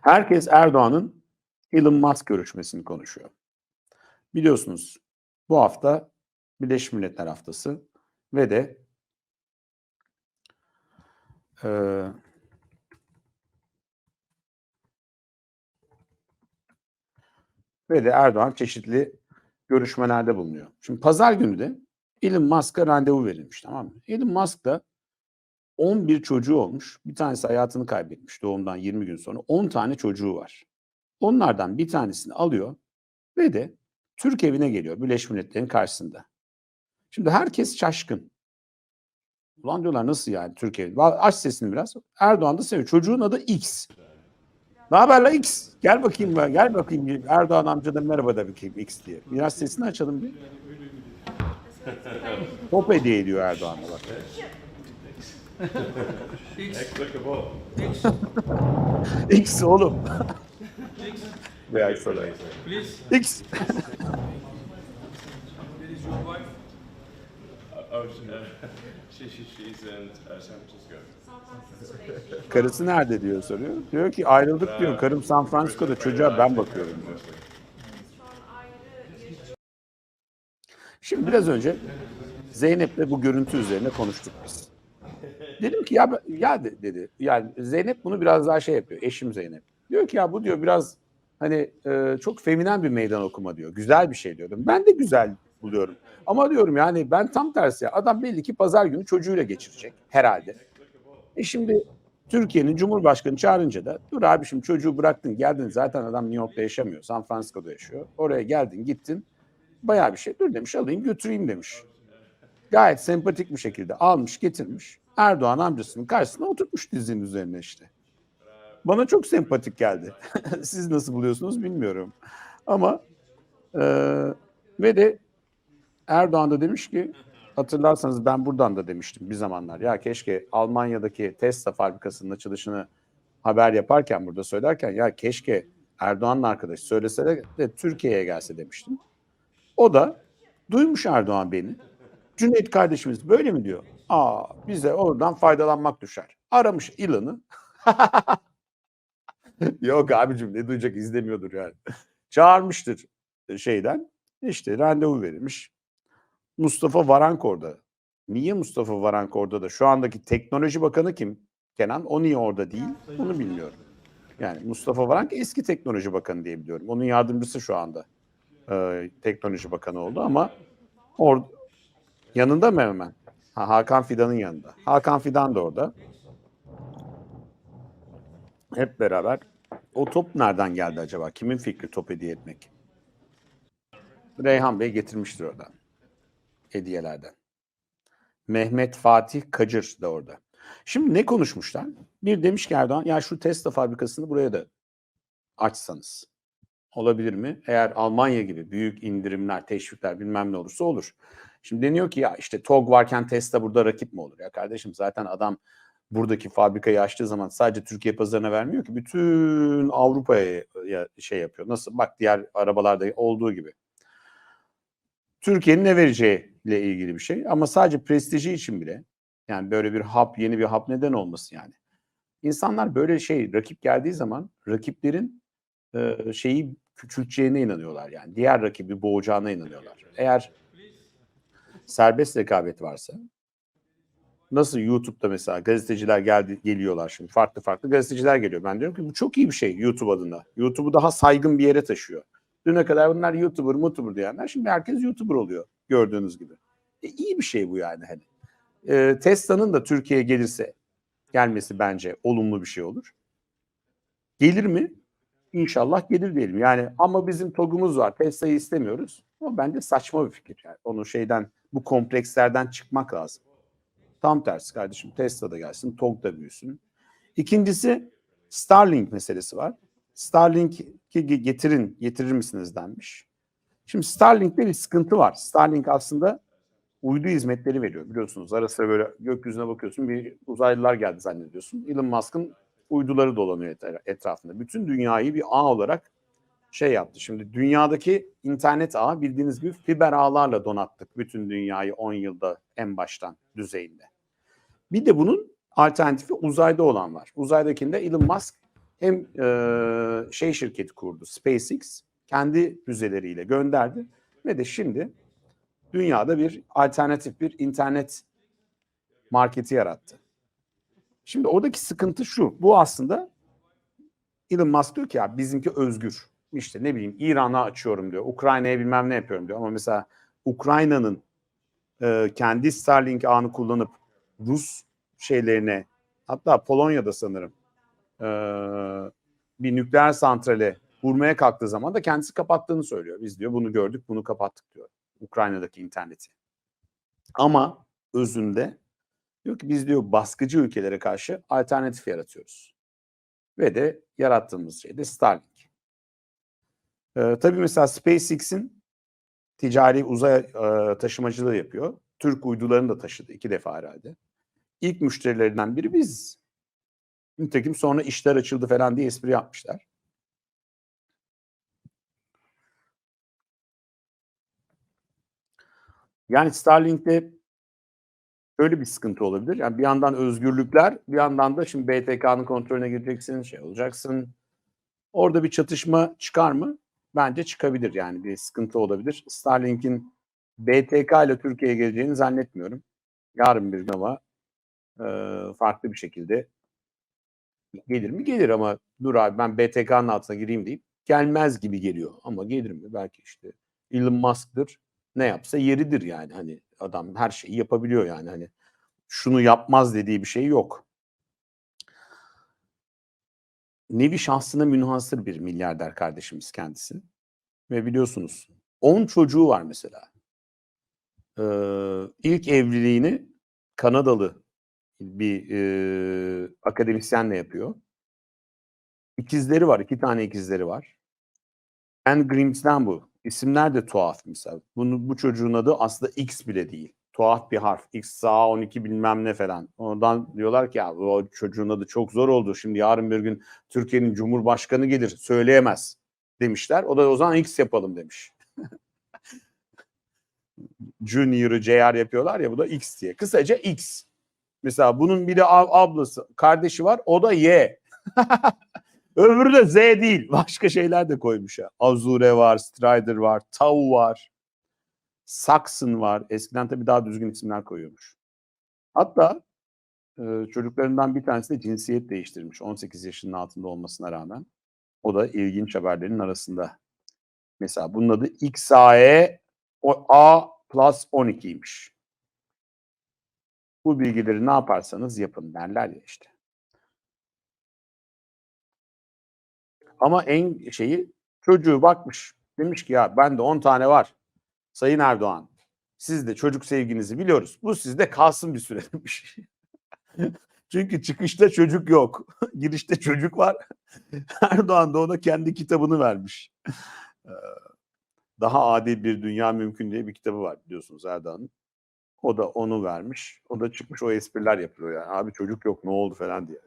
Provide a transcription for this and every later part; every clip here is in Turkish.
Herkes Erdoğan'ın Elon Musk görüşmesini konuşuyor. Biliyorsunuz bu hafta Birleşmiş Milletler Haftası ve de eee ve de Erdoğan çeşitli görüşmelerde bulunuyor. Şimdi pazar günü de Elon Musk'a randevu verilmiş tamam mı? Elon Musk da 11 çocuğu olmuş. Bir tanesi hayatını kaybetmiş doğumdan 20 gün sonra. 10 tane çocuğu var. Onlardan bir tanesini alıyor ve de Türk evine geliyor Birleşmiş Milletler'in karşısında. Şimdi herkes şaşkın. Ulan diyorlar nasıl yani Türk evi? Aç sesini biraz. Erdoğan da seviyor. Çocuğun adı X. Ne haber la X? Gel bakayım ben. Gel bakayım. Erdoğan amca da merhaba da bakayım X diye. Biraz sesini açalım bir. Top hediye ediyor Erdoğan'a bak. X oğlum. Veya sonra. X. Oh, she, uh, she, she, she's in uh, San Francisco. Karısı nerede diyor soruyor. Diyor ki ayrıldık diyor. Karım San Francisco'da çocuğa ben bakıyorum diyor. Şimdi biraz önce Zeynep'le bu görüntü üzerine konuştuk biz. Dedim ki ya ya de- dedi. Yani Zeynep bunu biraz daha şey yapıyor. Eşim Zeynep. Diyor ki ya bu diyor biraz hani e, çok feminen bir meydan okuma diyor. Güzel bir şey diyordum. Ben de güzel buluyorum. Ama diyorum yani ben tam tersi. Adam belli ki pazar günü çocuğuyla geçirecek herhalde. E şimdi Türkiye'nin Cumhurbaşkanı çağırınca da dur abi şimdi çocuğu bıraktın geldin zaten adam New York'ta yaşamıyor. San Francisco'da yaşıyor. Oraya geldin gittin. Bayağı bir şey. Dur demiş alayım götüreyim demiş. Gayet sempatik bir şekilde almış getirmiş. Erdoğan amcasının karşısına oturtmuş dizinin üzerine işte. Bana çok sempatik geldi. Siz nasıl buluyorsunuz bilmiyorum. Ama e, ve de Erdoğan da demiş ki hatırlarsanız ben buradan da demiştim bir zamanlar. Ya keşke Almanya'daki Tesla fabrikasının açılışını haber yaparken burada söylerken ya keşke Erdoğan'ın arkadaşı söylese de Türkiye'ye gelse demiştim. O da duymuş Erdoğan beni. Cüneyt kardeşimiz böyle mi diyor? Aa bize oradan faydalanmak düşer. Aramış ilanı. Yok abicim ne duyacak izlemiyordur yani. Çağırmıştır şeyden. İşte randevu verilmiş. Mustafa Varank orada. Niye Mustafa Varank orada da? Şu andaki teknoloji bakanı kim? Kenan o niye orada değil? Bunu bilmiyorum. Yani Mustafa Varank eski teknoloji bakanı diye biliyorum. Onun yardımcısı şu anda e, teknoloji bakanı oldu ama or yanında mı hemen? Ha, Hakan Fidan'ın yanında. Hakan Fidan da orada. Hep beraber. O top nereden geldi acaba? Kimin fikri top hediye etmek? Reyhan Bey getirmiştir oradan. Hediyelerden. Mehmet Fatih Kacır da orada. Şimdi ne konuşmuşlar? Bir demiş ki Erdoğan ya şu Tesla fabrikasını buraya da açsanız. Olabilir mi? Eğer Almanya gibi büyük indirimler, teşvikler bilmem ne olursa olur. Şimdi deniyor ki ya işte TOG varken Tesla burada rakip mi olur? Ya kardeşim zaten adam buradaki fabrikayı açtığı zaman sadece Türkiye pazarına vermiyor ki bütün Avrupa'ya ya- şey yapıyor. Nasıl? Bak diğer arabalarda olduğu gibi. Türkiye'nin ne vereceğiyle ilgili bir şey ama sadece prestiji için bile yani böyle bir hap, yeni bir hap neden olmasın yani. İnsanlar böyle şey rakip geldiği zaman rakiplerin şeyi küçülteceğine inanıyorlar yani. Diğer rakibi boğacağına inanıyorlar. Eğer serbest rekabet varsa nasıl YouTube'da mesela gazeteciler geldi geliyorlar şimdi farklı farklı gazeteciler geliyor. Ben diyorum ki bu çok iyi bir şey YouTube adına. YouTube'u daha saygın bir yere taşıyor. Düne kadar bunlar YouTuber, YouTuber diyenler şimdi herkes YouTuber oluyor gördüğünüz gibi. E, iyi bir şey bu yani hani. E, Tesla'nın da Türkiye'ye gelirse gelmesi bence olumlu bir şey olur. Gelir mi? İnşallah gelir diyelim. Yani ama bizim TOG'umuz var. Tesla'yı istemiyoruz. O bence saçma bir fikir. Yani onu şeyden bu komplekslerden çıkmak lazım. Tam tersi kardeşim. Tesla da gelsin, TOG da büyüsün. İkincisi Starlink meselesi var. Starlink'i ge- getirin, getirir misiniz denmiş. Şimdi Starlink'te bir sıkıntı var. Starlink aslında uydu hizmetleri veriyor biliyorsunuz. Ara sıra böyle gökyüzüne bakıyorsun bir uzaylılar geldi zannediyorsun. Elon Musk'ın uyduları dolanıyor et- etrafında. Bütün dünyayı bir ağ olarak şey yaptı. Şimdi dünyadaki internet ağı bildiğiniz gibi fiber ağlarla donattık bütün dünyayı 10 yılda en baştan düzeyinde. Bir de bunun alternatifi uzayda olan var. Uzaydakinde Elon Musk hem e, şey şirketi kurdu SpaceX kendi füzeleriyle gönderdi ve de şimdi dünyada bir alternatif bir internet marketi yarattı. Şimdi oradaki sıkıntı şu. Bu aslında Elon Musk diyor ki ya bizimki özgür. İşte ne bileyim İran'a açıyorum diyor. Ukrayna'ya bilmem ne yapıyorum diyor. Ama mesela Ukrayna'nın e, kendi Starlink ağını kullanıp Rus şeylerine hatta Polonya'da sanırım e, bir nükleer santrale vurmaya kalktığı zaman da kendisi kapattığını söylüyor. Biz diyor bunu gördük bunu kapattık diyor. Ukrayna'daki interneti. Ama özünde diyor ki biz diyor baskıcı ülkelere karşı alternatif yaratıyoruz. Ve de yarattığımız şey de Starlink. Ee, tabii mesela SpaceX'in ticari uzay e, taşımacılığı yapıyor. Türk uydularını da taşıdı iki defa herhalde. İlk müşterilerinden biri biz. Nitekim sonra işler açıldı falan diye espri yapmışlar. Yani Starlink'te şöyle bir sıkıntı olabilir. Yani bir yandan özgürlükler, bir yandan da şimdi BTK'nın kontrolüne gireceksin, şey olacaksın. Orada bir çatışma çıkar mı? Bence çıkabilir yani bir sıkıntı olabilir. Starlink'in BTK ile Türkiye'ye geleceğini zannetmiyorum. Yarın bir gün ama e, farklı bir şekilde gelir mi? Gelir ama dur abi ben BTK'nın altına gireyim deyip gelmez gibi geliyor. Ama gelir mi? Belki işte Elon Musk'dır. Ne yapsa yeridir yani. Hani adam her şeyi yapabiliyor yani. Hani şunu yapmaz dediği bir şey yok. Nevi şahsına münhasır bir milyarder kardeşimiz kendisi. Ve biliyorsunuz 10 çocuğu var mesela. Ee, ilk evliliğini Kanadalı bir e, akademisyenle yapıyor. İkizleri var. iki tane ikizleri var. En Grims'den bu. İsimler de tuhaf mesela. Bunu, bu çocuğun adı aslında X bile değil. Tuhaf bir harf. X sağ 12 bilmem ne falan. Oradan diyorlar ki ya o çocuğun adı çok zor oldu. Şimdi yarın bir gün Türkiye'nin Cumhurbaşkanı gelir. Söyleyemez demişler. O da o zaman X yapalım demiş. Junior'ı JR yapıyorlar ya bu da X diye. Kısaca X. Mesela bunun bir de ab- ablası, kardeşi var. O da Y. Öbürü de Z değil. Başka şeyler de koymuş ya. Azure var, Strider var, Tau var. Saxon var. Eskiden tabii daha düzgün isimler koyuyormuş. Hatta e, çocuklarından bir tanesi de cinsiyet değiştirmiş. 18 yaşının altında olmasına rağmen. O da ilginç haberlerin arasında. Mesela bunun adı XAE A plus 12'ymiş. Bu bilgileri ne yaparsanız yapın derler ya işte. Ama en şeyi çocuğu bakmış. Demiş ki ya bende 10 tane var. Sayın Erdoğan siz de çocuk sevginizi biliyoruz. Bu sizde kalsın bir süre demiş. Çünkü çıkışta çocuk yok. Girişte çocuk var. Erdoğan da ona kendi kitabını vermiş. Ee, Daha adil bir dünya mümkün diye bir kitabı var biliyorsunuz Erdoğan'ın. O da onu vermiş. O da çıkmış o espriler yapıyor yani. Abi çocuk yok ne oldu falan diye.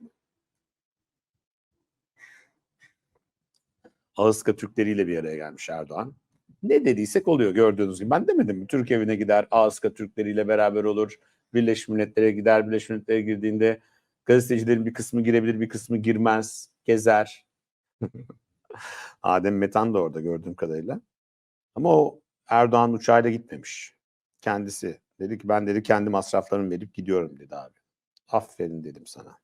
Ağızka Türkleriyle bir araya gelmiş Erdoğan. Ne dediysek oluyor gördüğünüz gibi. Ben demedim mi? Türk evine gider, Ağızka Türkleriyle beraber olur. Birleşmiş Milletler'e gider. Birleşmiş Milletler'e girdiğinde gazetecilerin bir kısmı girebilir, bir kısmı girmez. Gezer. Adem Metan da orada gördüğüm kadarıyla. Ama o Erdoğan uçağıyla gitmemiş. Kendisi dedi ki ben dedi kendi masraflarımı verip gidiyorum dedi abi. Aferin dedim sana.